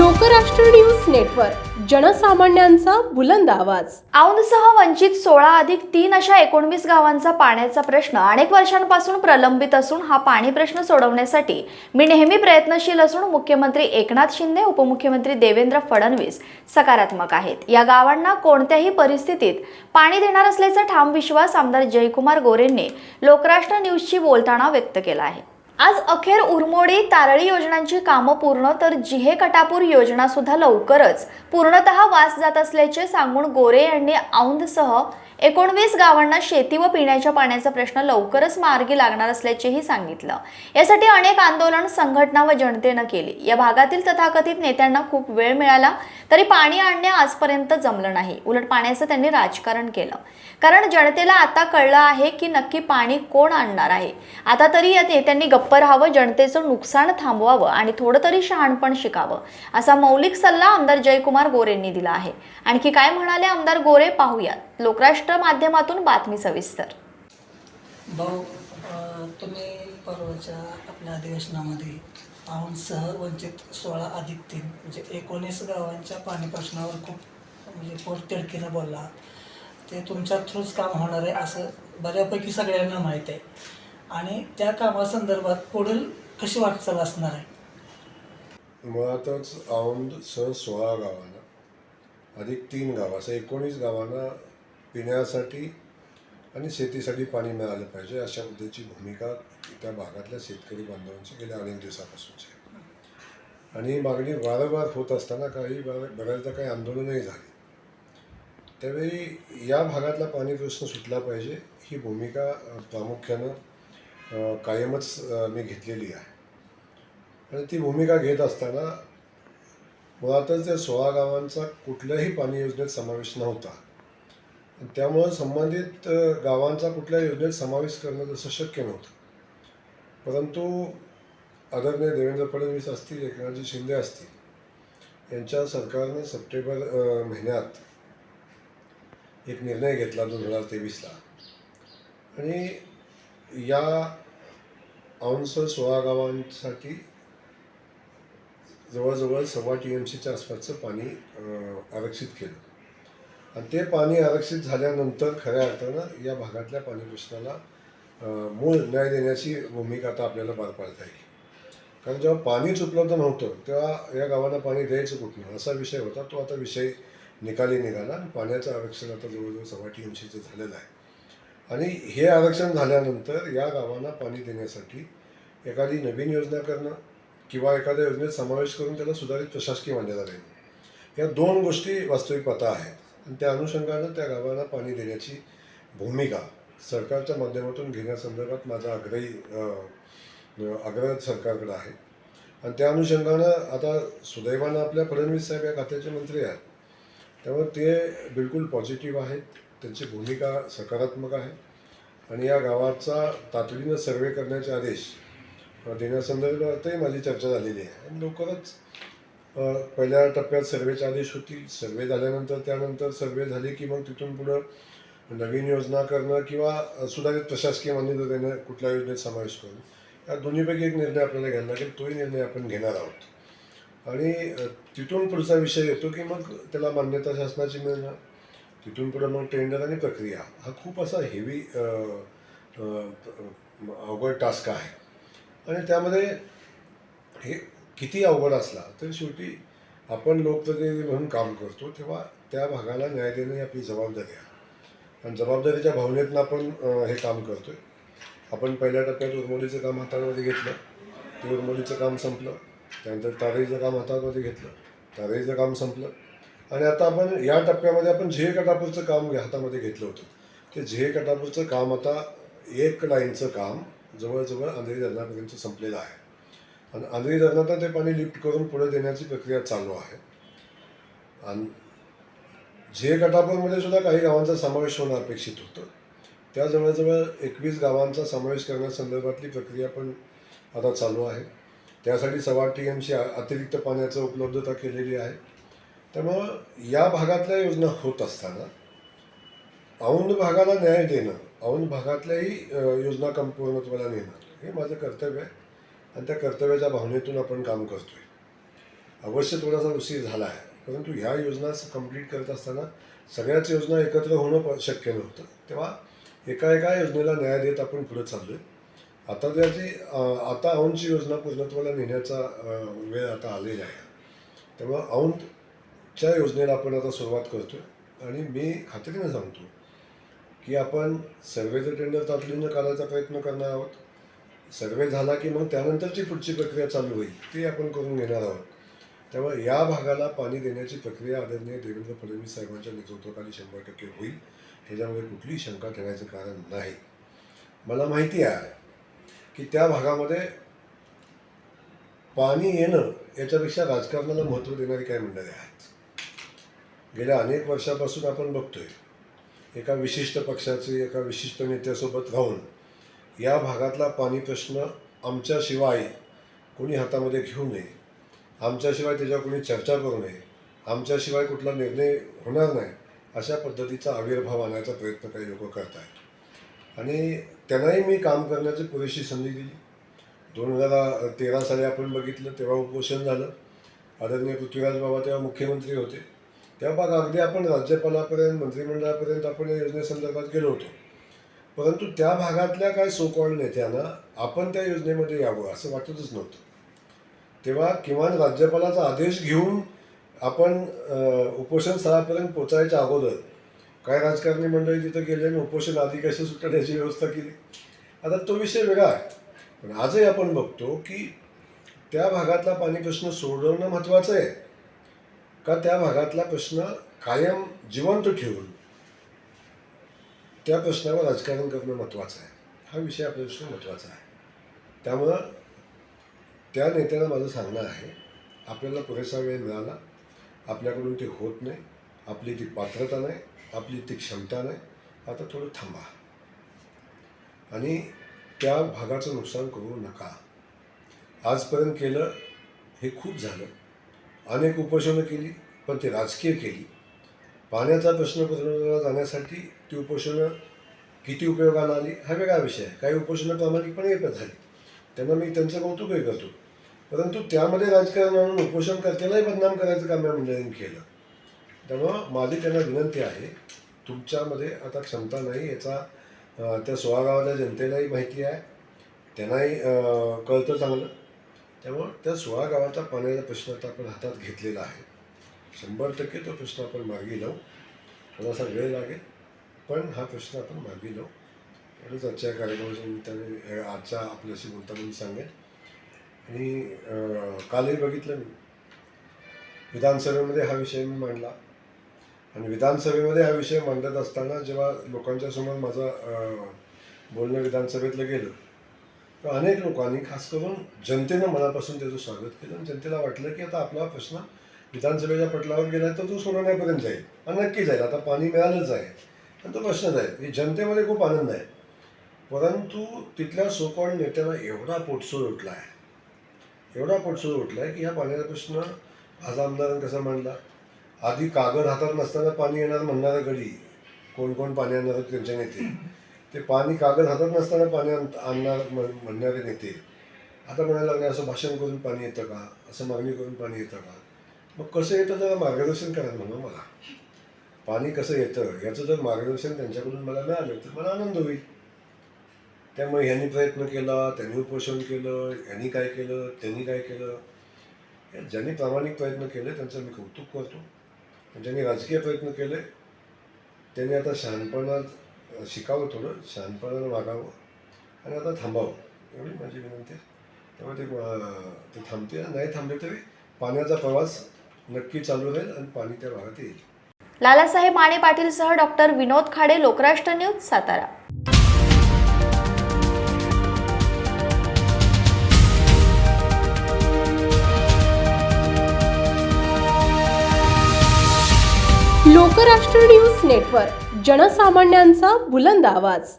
Lokrashtra news network जनसामान्यांचा बुलंद आवाज. औंधसह वंचित सोळा अधिक तीन अशा एकोणवीस गावांचा पाण्याचा प्रश्न अनेक वर्षांपासून प्रलंबित असून हा पाणी प्रश्न सोडवण्यासाठी मी नेहमी प्रयत्नशील असून मुख्यमंत्री एकनाथ शिंदे उपमुख्यमंत्री देवेंद्र फडणवीस सकारात्मक आहेत. या गावांना कोणत्याही परिस्थितीत पाणी देणार असल्याचा ठाम विश्वास आमदार जयकुमार गोरेंनी लोकराष्ट्र न्यूजशी बोलताना व्यक्त केला आहे. आज अखेर उरमोडी तारळी योजनांची कामं पूर्ण तर जिहे कटापूर योजना सुद्धा लवकरच. पूर्णतः वास जात असल्याचे सांगून गोरे यांनी औंधसह एकोणवीस गावांना शेती व पिण्याच्या पाण्याचा प्रश्न लवकरच मार्गी लागणार असल्याचेही सांगितलं. यासाठी अनेक आंदोलन संघटना व जनतेनं केली. या भागातील तथाकथित नेत्यांना खूप वेळ मिळाला तरी पाणी आणणे आजपर्यंत जमलं नाही. उलट पाण्याचं त्यांनी राजकारण केलं. कारण जनतेला आता कळलं आहे की नक्की पाणी कोण आणणार आहे. आता तरी या नेत्यांनी गप्प राहावं जनतेचं नुकसान थांबवावं आणि थोडं तरी शहाणपण शिकावं असा मौलिक सल्ला आमदार जयकुमार गोरेंनी दिला आहे. आणखी काय म्हणाले आमदार गोरे पाहूयात. लोकराष्ट्र माध्यमातून बातमी सविस्तर. भाऊ तुम्ही परवाच्या आपल्या अधिवेशनामध्ये औंधसह वंचित सोळा अधिक तीन म्हणजे एकोणीस गावांच्या पाणी प्रश्नावर खूप म्हणजे पोटतिडकीनं बोलला. ते तुमच्या थ्रूच काम होणार आहे असं बऱ्यापैकी सगळ्यांना माहीत आहे. आणि त्या कामासंदर्भात पुढील कशी वाटचाल असणार आहे? मुळातच औंध सह सोळा गावांना अधिक तीन गाव असं एकोणीस गावांना पिण्यासाठी आणि शेतीसाठी पाणी मिळालं पाहिजे अशा पद्धतीची भूमिका त्या भागातल्या शेतकरी बांधवांची गेल्या अनेक दिवसापासूनची आहे. आणि मागणी वारंवार होत असताना काही बऱ्या- बऱ्याचदा काही आंदोलनही झाली. त्यावेळी या भागातला पाणी प्रश्न सुटला पाहिजे ही भूमिका प्रामुख्यानं कायमच मी घेतलेली आहे. आणि ती भूमिका घेत असताना मुळातच त्या सोळा गावांचा कुठल्याही पाणी योजनेत समावेश नव्हता. त्यामुळं संबंधित गावांचा कुठल्या योजनेत समावेश करणं जसं शक्य नव्हतं. परंतु आदरणीय देवेंद्र फडणवीस असतील एकनाथजी शिंदे असतील यांच्या सरकारने सप्टेंबर महिन्यात एक निर्णय घेतला दोन हजार तेवीसला. आणि या औंस सोळा गावांसाठी जवळजवळ सव्वा टी एम सीच्या आसपासचं पाणी आरक्षित केलं. आणि ते पाणी आरक्षित झाल्यानंतर खऱ्या अर्थानं या भागातल्या पाणी प्रश्नाला मूळ न्याय देण्याची भूमिका आता आपल्याला पार पाडता येईल. कारण जेव्हा पाणीच उपलब्ध नव्हतं तेव्हा या गावांना पाणी द्यायचं कुठनं? असा विषय होता. तो आता विषय निकाली निघाला आणि पाण्याचं आरक्षण आता जवळजवळ सव्वा ऐंशीचं झालेलं आहे. आणि हे आरक्षण झाल्यानंतर या गावांना पाणी देण्यासाठी एखादी नवीन योजना करणं किंवा एखाद्या योजनेत समावेश करून त्याला सुधारित प्रशासकीय मान्यता देणं या दोन गोष्टी वास्तविक पता आहेत. आणि त्या अनुषंगानं त्या गावाला पाणी देण्याची भूमिका सरकारच्या माध्यमातून घेण्यासंदर्भात माझा आग्रही आग्रह सरकारकडे आहे. आणि त्या अनुषंगानं आता सुदैवानं आपल्या फडणवीस साहेब या खात्याचे मंत्री आहेत. त्यामुळे ते बिलकुल पॉझिटिव्ह आहेत. त्यांची भूमिका सकारात्मक आहे. आणि या गावाचा तातडीनं सर्वे करण्याचे आदेश देण्यासंदर्भातही माझी चर्चा झालेली आहे. आणि लवकरच पहिल्या टप्प्यात सर्वेचे आदेश होतील. सर्वे झाल्यानंतर त्यानंतर सर्वे झाले की मग तिथून पुढं नवीन योजना करणं किंवा सुधारित प्रशासकीय मान्यता देणं कुठल्या योजनेत समावेश करून या दोन्हीपैकी एक निर्णय आपल्याला घ्यायला लागेल. तोही निर्णय आपण घेणार आहोत. आणि तिथून पुढचा विषय येतो की मग त्याला मान्यता शासनाची मिळणं तिथून पुढं मग टेंडर आणि प्रक्रिया. हा खूप असा हेवी अवघड टास्क आहे. आणि त्यामध्ये हे किती अवघड असला तर शेवटी आपण लोकप्रतिनिधी म्हणून काम करतो तेव्हा त्या भागाला न्याय देणं ही आपली जबाबदारी आहे. आणि जबाबदारीच्या भावनेतनं आपण हे काम करतो आहे आपण पहिल्या टप्प्यात उर्मोलीचं काम हातामध्ये घेतलं ते उर्मोलीचं काम संपलं त्यानंतर तारेचं काम हातामध्ये घेतलं तारेचं काम संपलं. आणि आता आपण या टप्प्यामध्ये आपण झे कटापूरचं काम हातामध्ये घेतलं होतं. ते झे कटापूरचं काम आता एक लाईनचं काम जवळजवळ अंधेरी धरणापर्यंत संपलेलं आहे. आणि आंधळी धरणात ते पाणी लिफ्ट करून पुढे देण्याची प्रक्रिया चालू आहे. आणि झे कटापूरमध्ये सुद्धा काही गावांचा समावेश होणं अपेक्षित होतं. त्या जवळजवळ एकवीस गावांचा समावेश करण्यासंदर्भातली प्रक्रिया पण आता चालू आहे. त्यासाठी सव्वा टी एमची अतिरिक्त पाण्याचं उपलब्धता केलेली आहे. त्यामुळं या भागातल्या योजना होत असताना औंध भागाला न्याय देणं औंध भागातल्याही योजना कमपूर्णत्वाला नेणं हे माझं कर्तव्य आहे. आणि त्या कर्तव्याच्या भावनेतून आपण काम करतोय. अवश्य थोडासा उशीर झाला आहे परंतु ह्या योजना कंप्लीट करत असताना सगळ्याच योजना एकत्र होणं प- शक्य नव्हतं. तेव्हा एका एका योजनेला न्याय देत आपण पुढे चाललो आहे आता त्याची आता औंधची योजना पूर्णत्वाला नेण्याचा वेळ आता आलेला आहे. त्यामुळं औंधच्या योजनेला आपण आता सुरुवात करतो आणि मी खात्रीने सांगतो की आपण सर्वेचं टेंडर तातडीनं काढायचा प्रयत्न करणार आहोत. सर्वे झाला की मग त्यानंतरची पुढची प्रक्रिया चालू होईल ती आपण करून घेणार आहोत. त्यामुळे या भागाला पाणी देण्याची प्रक्रिया आदरणीय देवेंद्र फडणवीस साहेबांच्या नेतृत्वाखाली शंभर टक्के होईल. त्याच्यामध्ये कुठलीही शंका ठेवायचं कारण नाही. मला माहिती आहे की त्या भागामध्ये पाणी येणं याच्यापेक्षा राजकारणाला महत्त्व देणारी काही मंडळी आहेत. गेल्या अनेक वर्षापासून आपण बघतोय एका विशिष्ट पक्षाचे एका विशिष्ट नेत्यासोबत राहून या भागातला पाणी प्रश्न आमच्याशिवाय कोणी हातामध्ये घेऊ नये. आमच्याशिवाय त्याच्यावर कोणी चर्चा करू नये. आमच्याशिवाय कुठला निर्णय होणार नाही अशा पद्धतीचा आविर्भाव आणायचा प्रयत्न काही लोक करत आहेत आणि त्यांनाही मी काम करण्याची पुरेशी संधी दिली. दोन हजार तेरा साली आपण बघितलं तेव्हा उपोषण झालं. आदरणीय पृथ्वीराज बाबा तेव्हा मुख्यमंत्री होते. तेव्हा बघा अगदी आपण राज्यपालापर्यंत मंत्रिमंडळापर्यंत आपण या योजनेसंदर्भात गेलो होतो. परंतु त्या भागातल्या काय सोकॉल नेत्यांना आपण त्या योजनेमध्ये यावं असं वाटतच नव्हतं. तेव्हा किमान राज्यपालाचा आदेश घेऊन आपण उपोषण स्थळापर्यंत पोचायच्या अगोदर काय राजकारणी मंडळी तिथं गेले आणि उपोषण आधी कशी सुटण्याची व्यवस्था केली. आता तो विषय वेगळा आहे. पण आजही आपण बघतो की त्या भागातला पाणी प्रश्न सोडवणं महत्त्वाचं आहे. का त्या भागातला प्रश्न कायम जिवंत ठेवून त्या प्रश्नावर राजकारण करणं महत्त्वाचं आहे. हा विषय आपल्या दृष्टीने महत्त्वाचा आहे. त्यामुळं त्या नेत्यांना माझं सांगणं आहे आपल्याला पुरेसा वेळ मिळाला आपल्याकडून ते होत नाही आपली ती पात्रता नाही आपली ती क्षमता नाही आता थोडं थांबा. आणि त्या भागाचं नुकसान करू नका. आजपर्यंत केलं हे खूप झालं. अनेक उपोषणं केली पण ती राजकीय केली. पाण्याचा प्रश्न पसरवला जाण्यासाठी ती उपोषणं किती उपयोगाला आली हा वेगळा विषय आहे. काही उपोषणं प्रामाणिकपणे एकच झाली. त्यांना मी त्यांचं कौतुकही करतो. परंतु त्यामध्ये राजकारण आणून उपोषणकर्त्यालाही बदनाम करायचं काम या मंडळींनी केलं. त्यामुळं माझी त्यांना विनंती आहे तुमच्यामध्ये आता क्षमता नाही याचा त्या सोळा गावातल्या जनतेलाही माहिती आहे. त्यांनाही कळतं चांगलं. त्यामुळं त्या सोळा गावाचा पाण्याचा प्रश्न आता आपण हातात घेतलेला आहे. शंभर टक्के तो प्रश्न आपण मार्गी लावू. थोडासा वेळ लागेल पण हा प्रश्न आपण मार्गी लावू. एवढंच आजच्या कार्यक्रमाच्या निमित्ताने आजच्या आपल्याशी बोलताना मी सांगेन. आणि कालही बघितलं मी. विधानसभेमध्ये हा विषय मी मांडला. आणि विधानसभेमध्ये हा विषय मांडत असताना जेव्हा लोकांच्या समोर माझं बोलणं विधानसभेतलं गेलं तर अनेक लोकांनी खास करून जनतेनं मनापासून त्याचं स्वागत केलं. आणि जनतेला वाटलं की आता आपला प्रश्न विधानसभेच्या पटलावर गेला तर तो सोडवण्यापर्यंत जाईल. आणि नक्की जाईल. आता पाणी मिळालंच आहे. आणि तो प्रश्नच आहे. हे जनतेमध्ये खूप आनंद आहे. परंतु तिथल्या सोकॉड नेत्यांना एवढा पोटसूर उठला आहे एवढा पोटसूर उठला आहे की ह्या पाण्याचा प्रश्न आज आमदारांनी कसा मांडला? आधी कागद हातात नसताना पाणी येणार म्हणणारा गडी कोण कोण पाणी आणणार त्यांच्या नेते? ते पाणी कागद हातात नसताना पाणी आण- आणणार म्हण- म्हणणारे नेते. आता म्हणायला लागले असं भाषण करून पाणी येतं का? असं मागणी करून पाणी येतं का? मग कसं येतं जरा मार्गदर्शन करा म्हणून मला. पाणी कसं येतं याचं जर मार्गदर्शन त्यांच्याकडून मला मिळालं तर मला आनंद होईल. त्यामुळे ह्यांनी प्रयत्न केला त्यांनी उपोषण केलं यांनी काय केलं त्यांनी काय केलं. ज्यांनी प्रामाणिक प्रयत्न केले त्यांचं मी कौतुक करतो. ज्यांनी राजकीय प्रयत्न केले त्यांनी आता शहाणपणात शिकावं थोडं शहाणपणानं वागावं आणि आता थांबावं. एवढी माझी विनंती आहे. त्यामुळे ते ते थांबते नाही थांबले तरी पाण्याचा प्रवास नक्की चालू राहील आणि पाणी त्या भागात येईल. Lalasaheb Mane पाटीलसह doctor Vinod Khade Lokrashtra news Satara. Lokrashtra news network जनसामान्यांचा बुलंद आवाज.